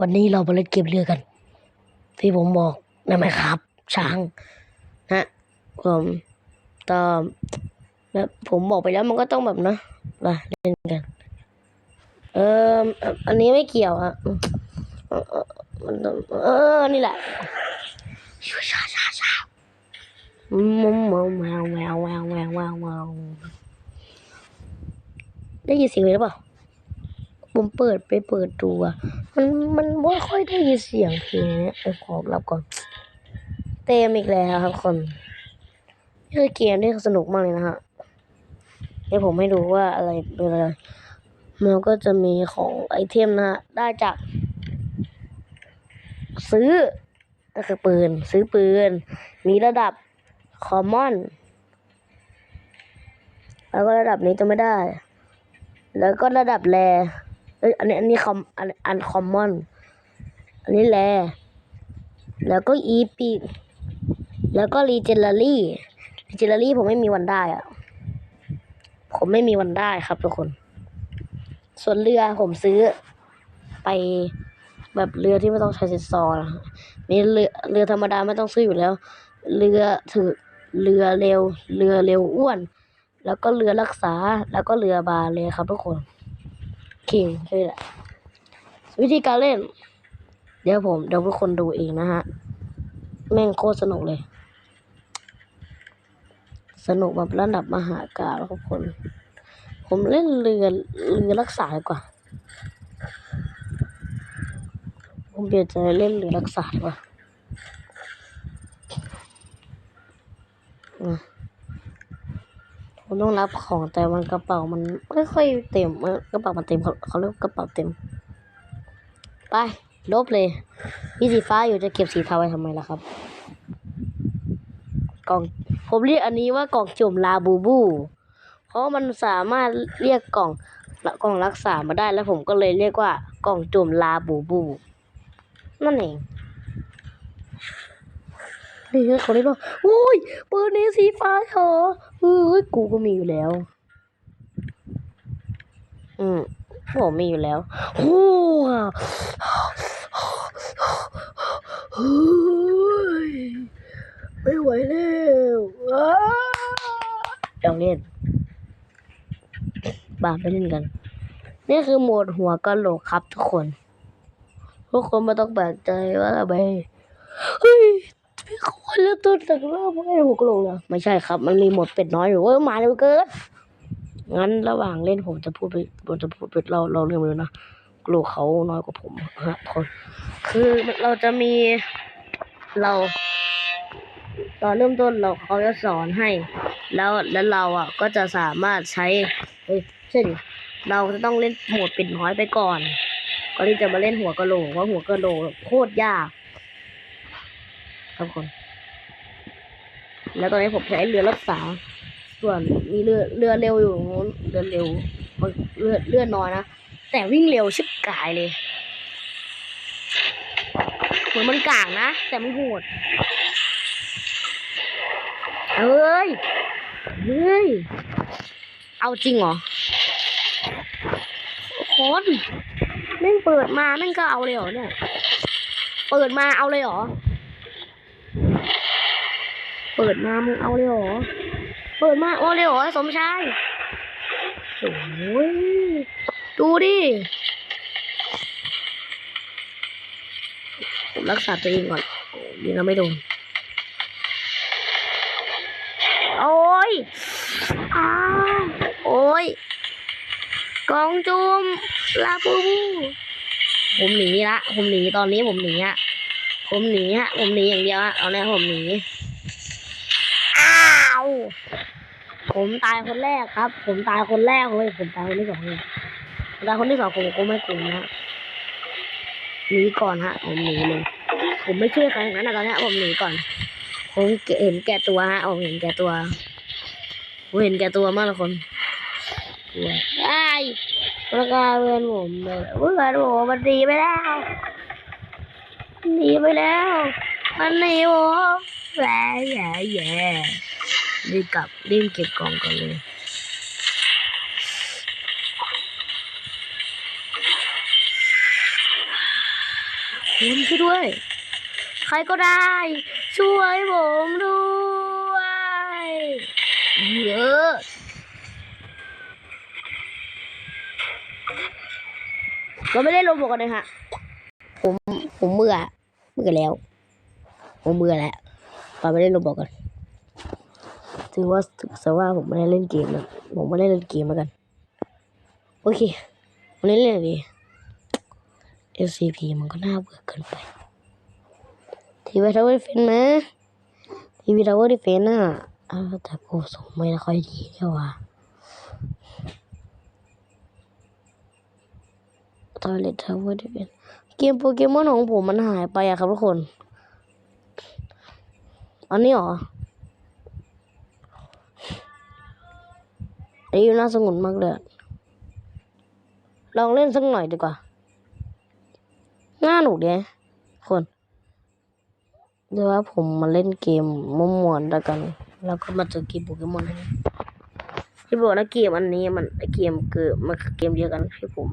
วันนี้เรามาเล่นเกมเรือกัน ที่ผมบอกได้ไหมครับ ช้างนะผมตามแบบผมบอกไปแล้วมันก็ต้องแบบนะมาเล่นกัน เอออันนี้ไม่เกี่ยวอะเออเออมันเออนี่แหละชูชาชาชาอืมแมวแมวแมวแมวแมวแมวแมวได้ยินเสียงหรือเปล่า ผมเปิดไปเปิดดูอะมันมันไม่ค่อยได้ยินเสียงเพลงเนี่ยเออขอรับก่อน เต็มอีกแล้วครับคนนี่คือเกมที่สนุกมากเลยนะฮะเดี๋ยวผมให้ดูว่าอะไรเป็นอะไรมันก็จะมีของไอเทมนะฮะได้จาก ซื้อก็คือปืน ซื้อปืน มีระดับคอมมอน แล้วก็ระดับนี้จะไม่ได้ แล้วก็ระดับแร เอ้ยอันนี้อันนี้คอมอันอันคอมมอน อันนี้แรแล้วก็อีปีแล้วก็รีเจนเนอรี่รีเจนเนอรี่ผมไม่มีวันได้อะผมไม่มีวันได้ครับทุกคน ส่วนเรือผมซื้อไปแบบเรือที่ไม่ต้องใช้เซิซอนะฮะมีเรือเรือธรรมดาไม่ต้องซื้ออยู่แล้ว เรือถือเรือเร็ว เรือเร็วอ้วน แล้วก็เรือรักษาแล้วก็เรือบาเลยครับทุกคน คแค่นี้แหละวิธีการเล่น เดี๋ยวผมเดี๋ยวทุกคนดูเองนะฮะ แม่งโคตรสนุกเลย สนุกแบบระดับมหากาพย์ทุกคน ผมเล่นเรือเรือรักษาดีกว่า ผมเปลี่ยนใจเล่นเรือรักษาดีกว่า อะ ผมต้องรับของแต่มันกระเป๋ามันไม่ค่อยเต็มกระเป๋ามันเต็มเขาเขาเรียกกระเป๋าเต็ม ไปลบเลย มีสีฟ้าอยู่จะเก็บสีเทาไว้ทำไมล่ะครับกล่องผมเรียกอันนี้ว่ากล่องจุ่มลาบูบู เพราะมันสามารถเรียกกล่องกล่องรักษามาได้แล้วผมก็เลยเรียกว่ากล่องจุ่มลาบูบู นั่นเอง นี่คือเขาเรียกว่าโอ้ยปืนนี้สีฟ้าเหรอเฮ้ยกูก็มีอยู่แล้ว อืมผมมีอยู่แล้วโอ้เฮ้ยไม่ไหวแล้วอ้าลองเล่นบาไปเล่นกัน นี่คือโหมดหัวกะโหลกครับทุกคน ทุกคนไม่ต้องแปลกใจว่าทำไมเฮ้ย พี่คนแล้วตัวจากเริ่มไม่หัวกะโหลกเหรอไม่ใช่ครับ มันมีหมดเป็ดน้อยอยู่เว้ยมาเร็วเกินงั้นระหว่างเล่นผมจะพูดไปผมจะพูดไปเราเราเรื่องไปแล้วนะกลัวเขาน้อยกว่าผมฮะคนคือเราจะมีเราตอนเริ่มต้นเราเขาจะสอนให้ แล้วแล้วเราอะก็จะสามารถใช้เอ้ยเช่นเราจะต้องเล่นโหมดเป็นน้อยไปก่อนก่อนที่จะมาเล่นหัวกะโหลกว่าหัวกะโหลกโคตรยาก ครับคน แล้วตอนนี้ผมใช้เรือรักษา ส่วนมีเรือเรือเร็วอยู่ตรงนู้นเรือเร็วเรือเรือน้อยนะ แต่วิ่งเร็วชิบกายเลยเหมือนมันกลางนะ แต่มันโหดเอ้ย เฮ้ย เอาจริงเหรอคนแม่งเปิดมาแม่งก็เอาเลยเหรอเนี่ย เปิดมาเอาเลยเหรอ เปิดมามึงเอาเลยหรอ เปิดมาเอาเลยหรอสมชายโอ้ยดูดิผมรักษาตัวเองก่อนโอ้ยเราไม่โดน โอ้ยอ้าวโอ้ยกองจุมลาบูบูผมหนีละ ผมหนีตอนนี้ผมหนีอะผมหนีฮะ ผมหนีอย่างเดียวฮะเอาแน่ผมหนี อ้าว ผมตายคนแรกครับ ผมตายคนแรกเลยผมตายคนที่สองเลยผมตายคนที่สองผมก็ไม่กลัวนะหนีก่อนฮะผมหนีเลยผมไม่ช่วยใครทั้งนั้นนะตอนเนี้ยผมหนีก่อน ผมเห็นแก่ตัวฮะผมเห็นแก่ตัวผมเห็นแก่ตัวมากเลยคนกลัวไอ้ยประกาศเพื่อนผมเลยเพื่อนผมมันหนีไปแล้วหนีไปแล้ว มันหนีผม แย่แย่แย่รีบกลับรีบเก็บกล่องก่อนเลยคุณช่วยด้วย ใครก็ได้ ช่วยผมด้วยเยอะเราไม่ได้ลงบอกกันเลยฮะผมผมเมื่อเมื่อแล้ว ผมเมื่อแล้ว เราไม่ได้ลงบอกกันถือว่าถือว่าผมไม่ได้เล่นเกมนะผมไม่ได้เล่นเกมแล้วกัน โอเควันนี้เล่นอะไรดี SCP มันก็น่าเบื่อเกินไปทีวีทาวเวอร์ดิเฟนไหมทีวีทาวเวอร์ดิเฟนน่ะแต่โปรส่งไม่ค่อยดีเนี่ยว่ะทาวเวอร์ทาวเวอร์ดิเฟนเกมโปเกมอนของผมมันหายไปอะครับทุกคน อันนี้เหรอไอ้ยูน่าสงุนมากเลย ลองเล่นสักหน่อยดีกว่าน่าหนุกดีนะคน เดี๋ยวว่าผมมาเล่นเกมมั่วๆแล้วกัน แล้วก็มาเจอเกมโปเกมอนที่บอกนะเกมอันนี้มันเกมเกิดมันคือเกมเดียวกันที่ผม